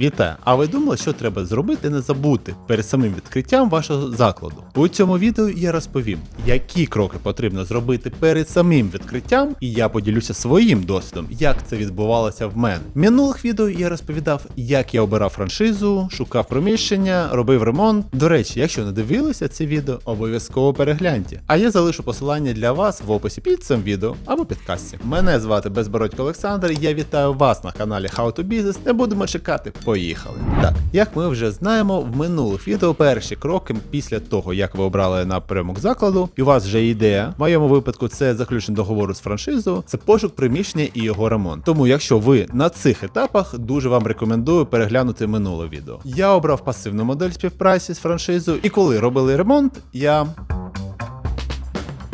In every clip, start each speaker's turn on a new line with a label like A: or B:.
A: Вітаю! А ви думали, що треба зробити не забути перед самим відкриттям вашого закладу? У цьому відео я розповім, які кроки потрібно зробити перед самим відкриттям, і я поділюся своїм досвідом, як це відбувалося в мене. В минулих відео я розповідав, як я обирав франшизу, шукав приміщення, робив ремонт. До речі, якщо не дивилися це відео, обов'язково перегляньте. А я залишу посилання для вас в описі під цим відео або підкасті. Мене звати Безбородько Олександр. Я вітаю вас на каналі How to Business. Не будемо чекати. Поїхали. Так, як ми вже знаємо, в минулих відео перші кроки після того, як ви обрали напрямок закладу, і у вас вже ідея. В моєму випадку це заключення договору з франшизою, це пошук приміщення і його ремонт. Тому, якщо ви на цих етапах, дуже вам рекомендую переглянути минуле відео. Я обрав пасивну модель співпраці з франшизою, і коли робили ремонт, я.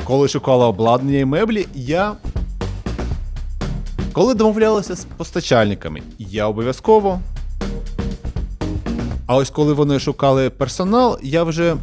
A: Коли шукала обладнання і меблі, я. Коли домовлялися з постачальниками, я обов'язково. А ось коли вони шукали персонал, я вже.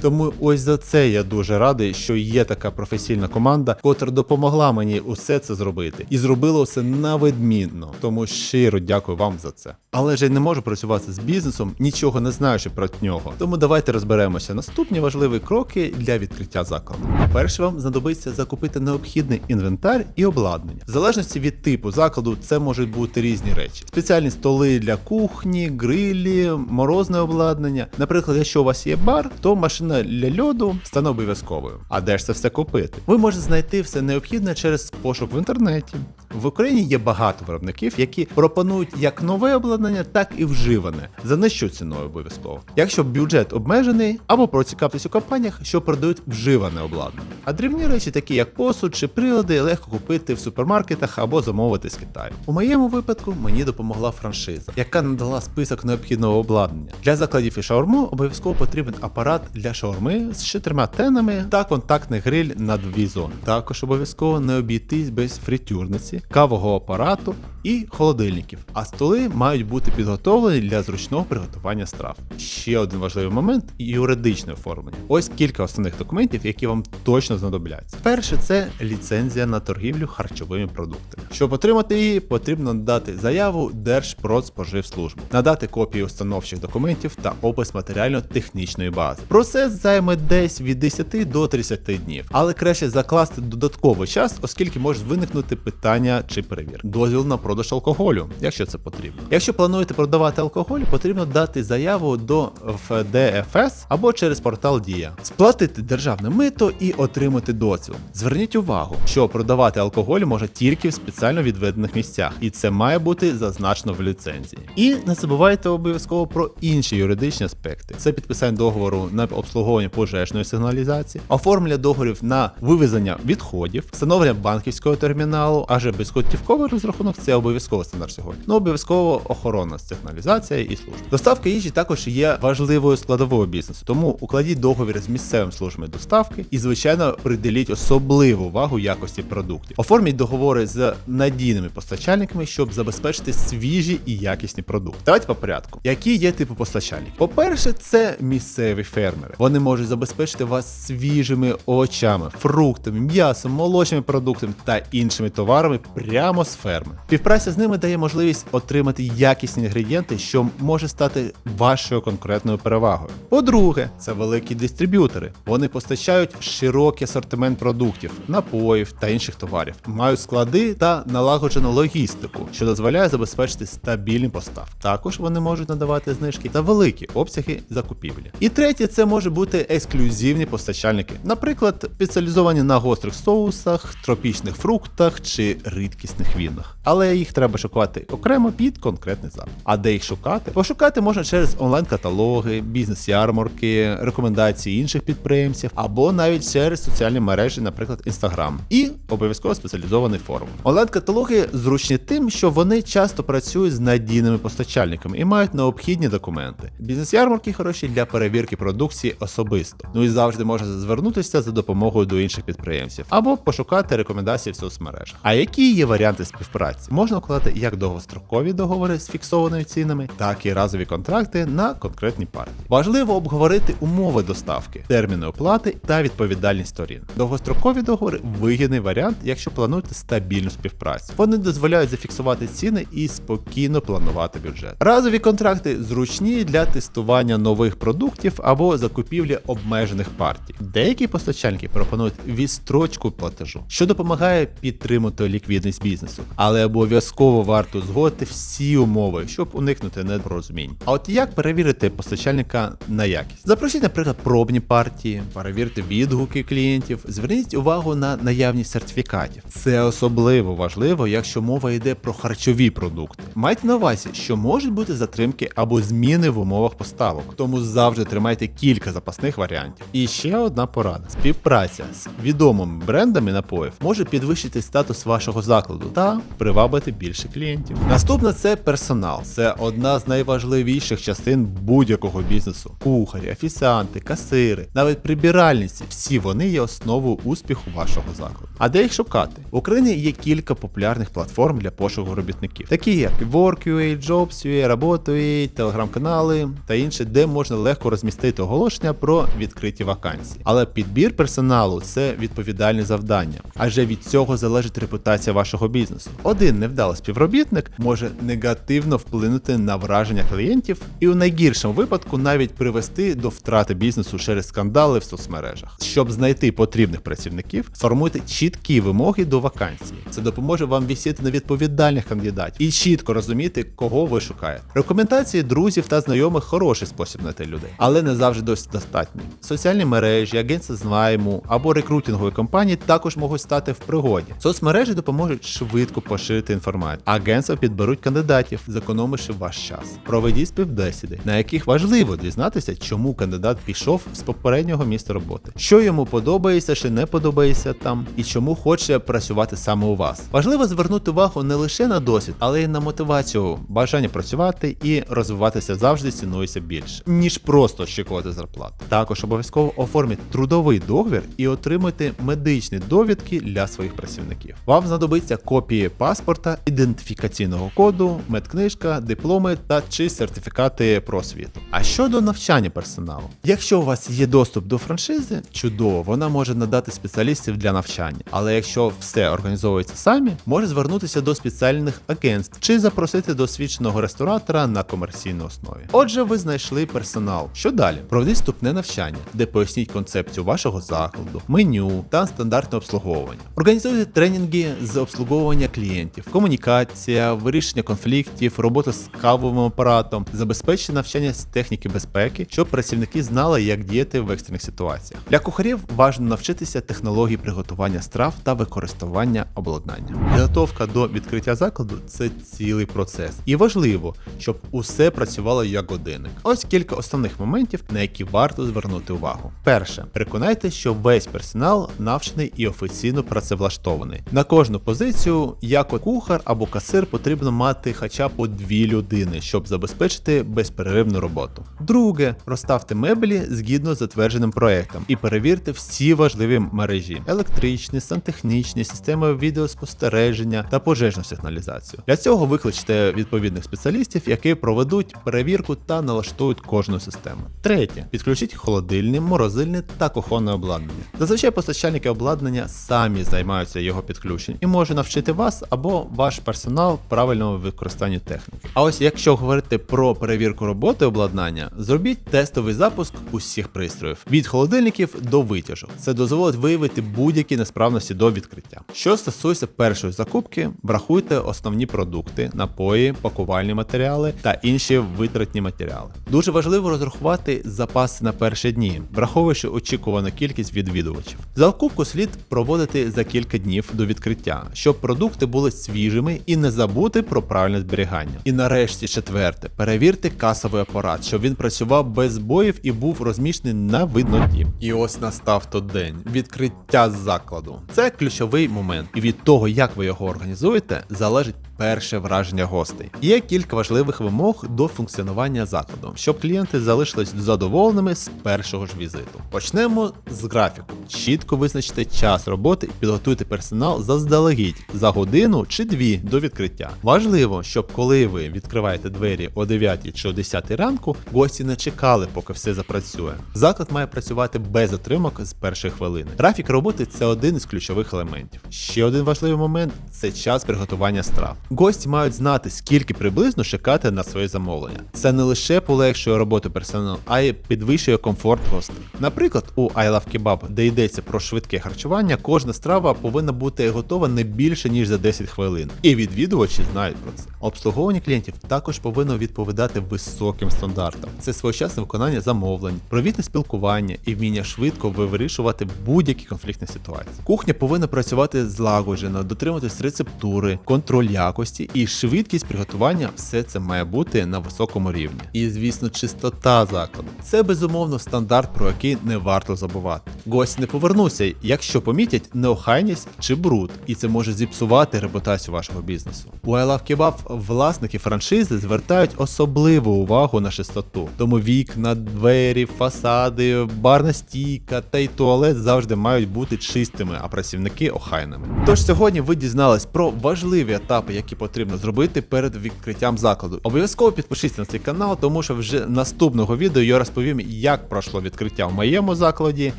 A: Тому ось за це я дуже радий, що є така професійна команда, котра допомогла мені усе це зробити. І зробила все навідмінно. Тому щиро дякую вам за це. Але ж я не можу працювати з бізнесом, нічого не знаючи про нього. Тому давайте розберемося. Наступні важливі кроки для відкриття закладу. Перше вам знадобиться закупити необхідний інвентар і обладнання. В залежності від типу закладу, це можуть бути різні речі: спеціальні столи для кухні, грилі, морозне обладнання. Наприклад, якщо у вас є бар, то машина для льоду стане обов'язковою. А де ж це все купити? Ви можете знайти все необхідне через пошук в інтернеті. В Україні є багато виробників, які пропонують як нове обладнання, так і вживане за нижчою ціною обов'язково. Якщо бюджет обмежений, або процікавтесь у компаніях, що продають вживане обладнання. А дрібні речі, такі як посуд чи прилади, легко купити в супермаркетах або замовити з Китаю. У моєму випадку мені допомогла франшиза, яка надала список необхідного обладнання. Для закладів і шаурму обов'язково потрібен апарат для шаурми з чотирма тенами та контактний гриль на дві зони. Також обов'язково не обійтись без фритюрниці, кавового апарату і холодильників. А столи мають бути підготовлені для зручного приготування страв. Ще один важливий момент юридичне оформлення. Ось кілька основних документів, які вам точно знадобляться. Перше це ліцензія на торгівлю харчовими продуктами. Щоб отримати її, потрібно надати заяву Держпродспоживслужбу, надати копії установчих документів та опис матеріально-технічної бази. Процес займе десь від 10 до 30 днів, але краще закласти додатковий час, оскільки можуть виникнути питання чи перевір. Дозвіл на продаж алкоголю, якщо це потрібно. Якщо плануєте продавати алкоголь, потрібно дати заяву до ФДФС або через портал Дія, сплатити державне мито і отримати дозвіл. Зверніть увагу, що продавати алкоголь може тільки в спеціально відведених місцях, і це має бути зазначено в ліцензії. І не забувайте обов'язково про інші юридичні аспекти: це підписання договору на обслуговування пожежної сигналізації, оформлення договорів на вивезення відходів, встановлення банківського терміналу, а же безготівковий розрахунок це обов'язково стандарт сьогодні. Ну обов'язково охоронна сигналізація і служба. Доставка їжі також є важливою складовою бізнесу, тому укладіть договір з місцевим службами доставки і, звичайно, приділіть особливу увагу якості продуктів. Оформіть договори з надійними постачальниками, щоб забезпечити свіжі і якісні продукти. Давайте по порядку. Які є типи постачальників? По-перше, це місцеві фермери. Вони можуть забезпечити вас свіжими овочами, фруктами, м'ясом, молочними продуктами та іншими товарами прямо з ферми. Співпраця з ними дає можливість отримати якісні інгредієнти, що може стати вашою конкурентною перевагою. По-друге, це великі дистриб'ютори. Вони постачають широкий асортимент продуктів, напоїв та інших товарів, мають склади та налагоджену логістику, що дозволяє забезпечити стабільні поставки. Також вони можуть надавати знижки та великі обсяги закупівлі. І третє, це може бути ексклюзивні постачальники, наприклад, спеціалізовані на гострих соусах, тропічних фруктах чи рідкісних вінах. Але їх треба шукати окремо під конкретний запит. А де їх шукати? Пошукати можна через онлайн-каталоги, бізнес-ярмарки, рекомендації інших підприємців, або навіть через соціальні мережі, наприклад, Instagram. І обов'язково спеціалізований форум. Онлайн-каталоги зручні тим, що вони часто працюють з надійними постачальниками і мають необхідні документи. Бізнес-ярмарки хороші для перевірки продукції особисто. Ну і завжди можна звернутися за допомогою до інших підприємців або пошукати рекомендації в соцмережах. А які є варіанти співпраці? Можна укладати як довгострокові договори з фіксованими цінами, так і разові контракти на конкретні партії. Важливо обговорити умови доставки, терміни оплати та відповідальність сторін. Довгострокові договори вигідний варіант, якщо плануєте стабільну співпрацю. Вони дозволяють зафіксувати ціни і спокійно планувати бюджет. Разові контракти зручні для тестування нових продуктів або закупівлі обмежених партій. Деякі постачальники пропонують відстрочку платежу, що допомагає підтримати ліквідність бізнесу, але обов'язково варто згодити всі умови, щоб уникнути непорозумінь. А от як перевірити постачальника на якість? Запросіть, наприклад, пробні партії, перевірте відгуки клієнтів, зверніть увагу на наявність сертифікатів. Це особливо важливо, якщо мова йде про харчові продукти. Майте на увазі, що можуть бути затримки або зміни в умовах поставок, тому завжди тримайте кілька запасних варіантів. І ще одна порада: співпраця з відомими брендами напоїв може підвищити статус вашого закладу та привабити більше клієнтів. Наступне це персонал. Це одна з найважливіших частин будь-якого бізнесу. Кухарі, офіціанти, касири, навіть прибиральниці. Всі вони є основою успіху вашого закладу. А де їх шукати? В Україні є кілька популярних платформ для пошуку робітників, такі як Work.ua, Jobs.ua, Робота.ua, телеграм-канали та інші, де можна легко розмістити оголошення про відкриті вакансії. Але підбір персоналу це відповідальне завдання, адже від цього залежить репутація вашого бізнесу. Один невдалий співробітник може негативно вплинути на враження клієнтів і у найгіршому випадку навіть привести до втрати бізнесу через скандали в соцмережах. Щоб знайти потрібних працівників, сформуйте чіткі вимоги до вакансії. Це допоможе вам вісіти на відповідальних кандидатів і чітко розуміти, кого ви шукаєте. Рекомендації друзів та знайомих хороший спосіб знайти людей, але не завжди досить достатньо. Соціальні мережі, агентства з найму або рекрутингові компанії також можуть стати в пригоді. Соцмережі допоможуть швидко поширити інформацію. Агентства підберуть кандидатів, зекономивши ваш час. Проведіть співбесіди, на яких важливо дізнатися, чому кандидат пішов з попереднього місця роботи, що йому подобається чи не подобається там, і чому хоче працювати саме у вас. Важливо звернути увагу не лише на досвід, але й на мотивацію, бажання працювати і розвиватися завжди цінується більше, ніж просто очікувати зарплату. Також обов'язково оформіть трудовий договір і отримуйте медичні довідки для своїх працівників. Вам знадобиться копії паспорта, ідентифікаційного коду, медкнижка, дипломи та чи сертифікати про освіту. А щодо навчання персоналу, якщо у вас є доступ до франшизи, чудово, вона може надати спеціалістів для навчання. Але якщо все організовується самі, може звернутися до спеціальних агентств чи запросити досвідченого ресторатора на комерційній основі. Отже, ви знайшли персонал. Що далі? Проведіть вступне навчання, де поясніть концепцію вашого закладу, меню та стандартне обслуговування. Організуйте тренінги з обслуговування клієнтів, комунікація, вирішення конфліктів, робота з кавовим апаратом, забезпечення навчання з техніки безпеки, щоб працівники знали, як діяти в екстрених ситуаціях. Для кухарів важливо навчитися технології приготування страв та використання обладнання. Підготовка до відкриття закладу це цілий процес, і важливо, щоб усе працювало як годинник. Ось кілька основних моментів, на які варто звернути увагу. Перше, переконайте, що весь персонал навчений і офіційно працевлаштований. На кожну позицію, як от кухар або касир, потрібно мати хоча б по дві людини, щоб забезпечити безперервну роботу. Друге, розставте меблі згідно з затвердженим проектом і перевірте всі важливі мережі: електричні, сантехнічні, системи відеоспостереження та пожежну сигналізацію. Для цього викличте відповідних спеціалістів, які проведуть перевірку та налаштують кожну систему. Третє, підключіть холодильне, морозильне та кухонне обладнання. Зазвичай постачальники обладнання самі займаються його підключенням і може навчити вас або ваш персонал правильному використанню техніки. А ось якщо говорити про перевірку роботи обладнання, зробіть тестовий запуск усіх пристроїв від холодильників до витяжок. Це дозволить виявити будь-які несправності до відкриття. Що стосується першої закупки, врахуйте основні продукти, напої, пакувальні матеріали та інші витратні матеріали. Дуже важливо розрахувати запаси на перші дні, враховуючи очікувану кількість відвідувачів. Закупку слід проводити за кілька днів до відкриття, щоб продукти були свіжими і не забути про правильне зберігання. І нарешті, четверте, перевірте касовий апарат, щоб він працював без збоїв і був розміщений на видноті. І ось настав той день відкриття закладу. Це ключовий момент, і від того, як ви його організуєте, залежить перше враження гостей. Є кілька важливих вимог до функціонування закладу, щоб клієнти залишились задоволеними з першого ж візиту. Почнемо з графіку. Чітко визначте час роботи і підготуйте персонал заздалегідь за годину чи дві до відкриття. Важливо, щоб коли ви відкриваєте двері о 9 чи о 10 ранку, гості не чекали, поки все запрацює. Заклад має працювати без отримок з першої хвилини. Графік роботи це один із ключових елементів. Ще один важливий момент це час приготування страв. Гості мають знати, скільки приблизно чекати на своє замовлення. Це не лише полегшує роботу персоналу, а й підвищує комфорт гостей. Наприклад, у I Love Kebab, де йдеться про швидке харчування, кожна страва повинна бути готова не більше ніж за 10 хвилин. І відвідувачі знають про це. Обслуговування клієнтів також повинно відповідати високим стандартам. Це своєчасне виконання замовлень, провідне спілкування і вміння швидко вирішувати будь-які конфліктні ситуації. Кухня повинна працювати злагоджено, дотримуватись рецептури, контроль якості і швидкість приготування все це має бути на високому рівні. І звісно, чистота закладу. Це безумовно стандарт, про який не варто забувати. Гості не повернуться, якщо помітять неохайність чи бруд, і це може зіпсувати репутацію вашого бізнесу. У I Love Kebab власники франшизи звертають особливу увагу на чистоту, тому вікна, двері, фасади, барна стійка та й туалет завжди мають бути чистими, а працівники охайними. Тож сьогодні ви дізнались про важливі етапи, які потрібно зробити перед відкриттям закладу. Обов'язково підпишіться на цей канал, тому що вже наступного відео я розповім, як пройшло відкриття в моєму закладі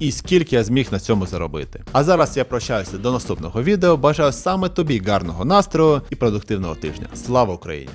A: і скільки я зміг на цьому заробити. А зараз я прощаюся до наступного відео. Бажаю саме тобі гарного настрою і продуктивного тижня. Слава Україні!